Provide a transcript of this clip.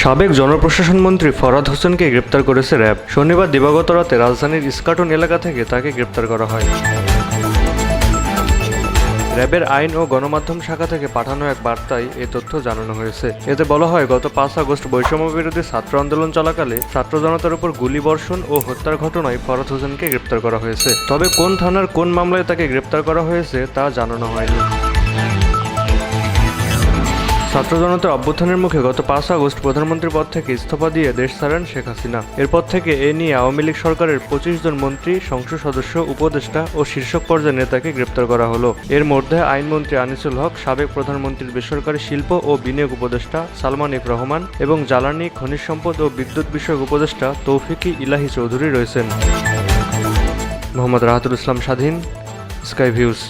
সাবেক জনপ্রশাসন মন্ত্রী ফরাদ হোসেনকে গ্রেপ্তার করেছে র্যাব। শনিবার দিবাগত রাতে রাজধানীর ইস্কাটন এলাকা থেকে তাকে গ্রেপ্তার করা হয়। র্যাবের আইন ও গণমাধ্যম শাখা থেকে পাঠানো এক বার্তায় এ তথ্য জানানো হয়েছে। এতে বলা হয়, গত পাঁচ আগস্ট বৈষম্য বিরোধী ছাত্র আন্দোলন চলাকালে ছাত্র জনতার উপর গুলি বর্ষণ ও হত্যার ঘটনায় ফরাদ হোসেনকে গ্রেপ্তার করা হয়েছে। তবে কোন থানার কোন মামলায় তাকে গ্রেপ্তার করা হয়েছে তা জানানো হয়নি। ছাত্র জনতার অভ্যুত্থানের মুখে গত পাঁচ আগস্ট প্রধানমন্ত্রীর পদ থেকে ইস্তফা দিয়ে দেশ ছাড়েন শেখ হাসিনা। এরপর থেকে এ নিয়ে আওয়ামী লীগ সরকারের পঁচিশ জন মন্ত্রী, সংসদ সদস্য, উপদেষ্টা ও শীর্ষক পর্যায়ের নেতাকে গ্রেপ্তার করা হলো। এর মধ্যে আইনমন্ত্রী আনিসুল হক, সাবেক প্রধানমন্ত্রীর বেসরকারি শিল্প ও বিনিয়োগ উপদেষ্টা সালমান ইফ রহমান এবং জ্বালানি, খনিজ সম্পদ ও বিদ্যুৎ বিষয়ক উপদেষ্টা তৌফিকি ইলাহি চৌধুরী রয়েছেন। মোহাম্মদ রাহাতুল ইসলাম স্বাধীন, স্কাই ভিউজ।